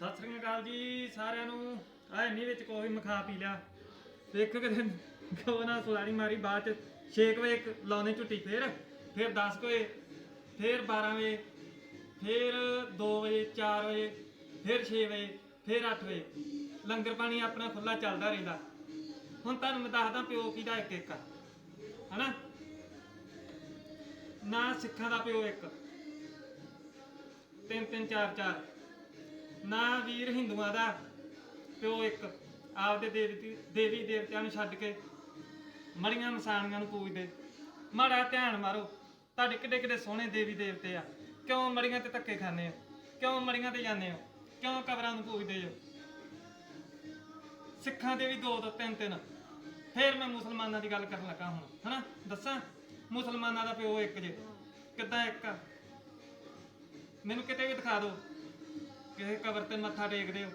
ਸਤਿ ਸ੍ਰੀ ਅਕਾਲ ਜੀ ਸਾਰਿਆਂ ਨੂੰ। ਆ ਇੰਨੀ ਵਿੱਚ ਕੋਈ ਮਖਾ ਪੀ ਲਿਆ। ਦੇਖ ਕਿਤੇ ਕੋ ਨਾ ਸੁਲਾੜੀ ਮਾਰੀ, ਬਾਅਦ ਚ 6 ਵਜੇ ਇੱਕ ਲਾਉਣੇ ਝੁੱਟੀ ਫੇਰ। ਫਿਰ 10 ਵਜੇ, ਫਿਰ 12 ਵਜੇ, ਫਿਰ 2 ਵਜੇ 4 ਵਜੇ, ਫਿਰ 6 ਵਜੇ, ਫਿਰ 8 ਵਜੇ। ਲੰਗਰ ਪਾਣੀ ਆਪਣਾ ਖੁੱਲਾ ਚੱਲਦਾ ਰਹਿੰਦਾ। ਹੁਣ ਤੁਹਾਨੂੰ ਮੈਂ ਦੱਸਦਾ ਪਿਓ ਕਿਹਦਾ ਇੱਕ ਇੱਕ। ਆ ਹਨਾ? ਨਾ ਸਿੱਖਾਂ ਦਾ ਪਿਓ ਇੱਕ। ਤਿੰਨ ਤਿੰਨ, ਚਾਰ ਚਾਰ। ਨਾ ਵੀਰ ਹਿੰਦੂਆਂ ਦਾ, ਪਿਓ ਇੱਕ, ਆਪਦੇ ਦੇਵੀ ਦੇਵੀ ਦੇਵਤਿਆਂ ਨੂੰ ਛੱਡ ਕੇ ਮੜੀਆਂ ਮਸਾਣੀਆਂ ਨੂੰ ਪੂਜਦੇ। ਮਾੜਾ ਧਿਆਨ ਮਾਰੋ, ਤੁਹਾਡੇ ਕਿੱਡੇ ਕਿੱਡੇ ਸੋਹਣੇ ਦੇਵੀ ਦੇਵਤੇ ਆ। ਕਿਉਂ ਮੜੀਆਂ ਤੇ ਧੱਕੇ ਖਾਂਦੇ ਹੋ? ਕਿਉਂ ਮੜੀਆਂ ਤੇ ਜਾਂਦੇ ਹੋ? ਕਿਉਂ ਕਬਰਾਂ ਨੂੰ ਪੂਜਦੇ ਹੋ? ਸਿੱਖਾਂ ਦੇ ਵੀ ਦੋ ਦੋ, ਤਿੰਨ ਤਿੰਨ। ਫੇਰ ਮੈਂ ਮੁਸਲਮਾਨਾਂ ਦੀ ਗੱਲ ਕਰਨ ਲੱਗਾ ਹੁਣ, ਹਨਾ? ਦੱਸਾਂ? ਮੁਸਲਮਾਨਾਂ ਦਾ ਪਿਓ ਇੱਕ ਜੇ। ਕਿੱਦਾਂ ਇੱਕ ਮੈਨੂੰ ਕਿਤੇ ਵੀ ਦਿਖਾ ਦਿਓ। ਕਿਸੇ ਕਬਰ ਤੇ ਮੱਥਾ ਟੇਕਦੇ ਹੋ?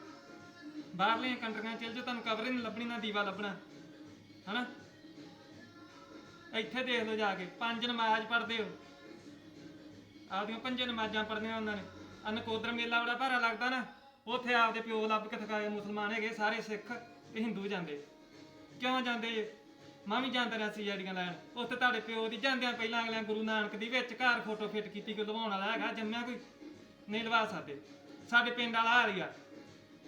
ਬਾਹਰਲੀਆਂ ਕੰਟਰੀਆਂ ਚਲ ਜਾਓ, ਤੁਹਾਨੂੰ ਕਬਰ ਹੀ ਨਹੀਂ ਲੱਭਣੀ, ਨਾ ਦੀਵਾ ਲੱਭਣਾ। ਹਨਾ? ਇੱਥੇ ਦੇਖ ਲਓ ਜਾ ਕੇ, ਪੰਜ ਨਮਾਜ਼ ਪੜ੍ਹਦੇ ਹੋ। ਆਪਦੀਆਂ ਪੰਜੇ ਨਮਾਜ਼ਾਂ ਪੜ੍ਹਨੀਆਂ ਉਹਨਾਂ ਨੇ। ਆ ਮੇਲਾ ਬੜਾ ਭਾਰਾ ਲੱਗਦਾ ਨਾ। ਉੱਥੇ ਆਪਦੇ ਪਿਓ ਲੱਭ ਕੇ ਥਕਾਏ ਮੁਸਲਮਾਨ ਹੈਗੇ, ਸਾਰੇ ਸਿੱਖ ਤੇ ਹਿੰਦੂ ਜਾਂਦੇ। ਕਿਉਂ ਜਾਂਦੇ ਜੇ? ਮੈਂ ਵੀ ਜਾਂਦਾ ਰਿਹਾ ਸੀ ਜਿਹੜੀਆਂ ਲੈਣ। ਉੱਥੇ ਤੁਹਾਡੇ ਪਿਓ ਦੀ ਜਾਂਦਿਆਂ ਪਹਿਲਾਂ ਅਗਲਿਆਂ ਗੁਰੂ ਨਾਨਕ ਦੀ ਵਿੱਚ ਘਰ ਫੋਟੋ ਫਿੱਟ ਕੀਤੀ, ਕੋਈ ਲਵਾਉਣ ਵਾਲਾ ਹੈਗਾ, ਜੰਮਿਆ ਕੋਈ? ਨਹੀਂ ਲਵਾ ਸਕਦੇ। ਸਾਡੇ ਪਿੰਡ ਵਾਲਾ ਆ ਰਹੀ ਆ।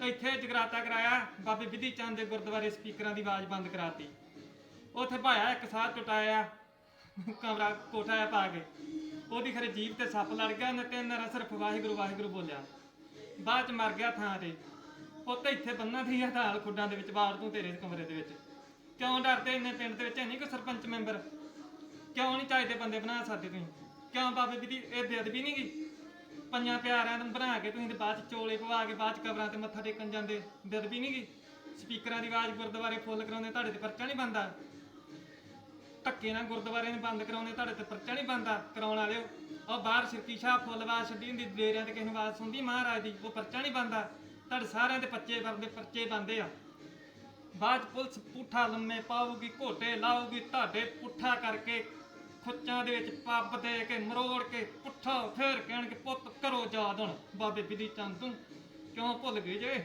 ਇੱਥੇ ਜਗਰਾਤਾ ਕਰਾਇਆ, ਬਾਬੇ ਵਿਧੀ ਚੰਦ ਦੇ ਗੁਰਦੁਆਰੇ ਸਪੀਕਰਾਂ ਦੀ ਆਵਾਜ਼ ਬੰਦ ਕਰਾਤੀ। ਉੱਥੇ ਭਾਇਆ ਇੱਕ ਸਾਹ ਟੁਟਾਇਆ, ਕਮਰਾ ਕੋਠਾ ਪਾ ਕੇ। ਉਹਦੀ ਖਰੇ ਜੀਭ ਤੇ ਸੱਪ ਲੜ ਗਿਆ, ਉਹਨੇ ਤਿੰਨ ਰ ਸਿਰਫ ਵਾਹਿਗੁਰੂ ਵਾਹਿਗੁਰੂ ਬੋਲਿਆ। ਬਾਅਦ ਚ ਮਰ ਗਿਆ ਥਾਂ ਤੇ। ਉੱਤੇ ਇੱਥੇ ਬੰਨਾ ਦੀ ਹਤਾਲ ਖੁੱਡਾਂ ਦੇ ਵਿੱਚ ਬਾੜ ਤੂੰ ਤੇਰੇ ਕਮਰੇ ਦੇ ਵਿੱਚ। ਕਿਉਂ ਡਰਦੇ ਇੰਨੇ ਪਿੰਡ ਦੇ ਵਿੱਚ ਹੈ ਨਹੀਂ ਕੋਈ ਸਰਪੰਚ ਮੈਂਬਰ? ਕਿਉਂ ਨਹੀਂ ਚਾਹੀਦੇ ਬੰਦੇ ਬਣਾ ਸਕਦੇ ਤੁਸੀਂ? ਕਿਉਂ ਬਾਬੇ ਦੀ ਇਹ ਬੇਅਦਬੀ ਨਹੀਂ ਗਈ ਪੰਜਾਂ ਪਿਆਰਿਆਂ ਨੂੰ ਬਣਾ ਕੇ ਤੁਸੀਂ ਤੇ ਬਾਅਦ ਚ ਚੋਲੇ ਪਵਾ ਕੇ ਬਾਅਦ ਚ ਕਬਰਾਂ ਤੇ ਮੱਥਾ ਟੇਕਣ ਜਾਂਦੇ ਬੇਅਦਬੀ ਨਹੀਂ ਗਈ ਸਪੀਕਰਾਂ ਦੀ ਆਵਾਜ਼ ਗੁਰਦੁਆਰੇ ਫੁੱਲ ਕਰਾਉਂਦੇ, ਤੁਹਾਡੇ ਤੇ ਪਰਚਾ ਨਹੀਂ ਬੰਦਾ ਧੱਕੇ ਨਾਲ ਗੁਰਦੁਆਰੇ ਨੂੰ ਬੰਦ ਕਰਾਉਂਦੇ, ਤੁਹਾਡੇ ਤੇ ਪਰਚਾ ਨਹੀਂ ਬੰਦਾ ਕਰਾਉਣ ਵਾਲਿਓ। ਉਹ ਬਾਹਰ ਸ਼ਿਰਕੀ ਸ਼ਾਹ ਫੁੱਲ ਆਵਾਜ਼ ਛੱਡੀ ਹੁੰਦੀ, ਡੇਰਿਆਂ ਤੇ ਕਿਸੇ ਨੂੰ ਆਵਾਜ਼ ਸੁਣਦੀ, ਮਹਾਰਾਜ ਦੀ, ਉਹ ਪਰਚਾ ਨਹੀਂ ਬੰਦਾ ਤੁਹਾਡੇ ਸਾਰਿਆਂ ਦੇ ਪੱਚੇ ਵਰਦੇ ਪਰਚੇ ਬੰਦੇ ਆ। ਬਾਅਦ 'ਚ ਪੁਲਿਸ ਪੁੱਠਾ ਲੰਮੇ ਪਾਉਗੀ ਘੋਟੇ ਲਾਊਗੀ, ਤੁਹਾਡੇ ਪੁੱਠਾ ਕਰਕੇ ਖੁੱਚਾਂ ਦੇ ਵਿੱਚ ਪੱਬ ਦੇ ਕੇ ਮਰੋੜ ਕੇ ਪੁੱਠਾ ਫੇਰ ਕਹਿਣਗੇ ਪੁੱਤ ਕਰੋ ਯਾਦ ਹੁਣ, ਬਾਬੇ ਬਿਧੀ ਚੰਦ ਨੂੰ ਕਿਉਂ ਭੁੱਲ ਗਏ ਜੇ?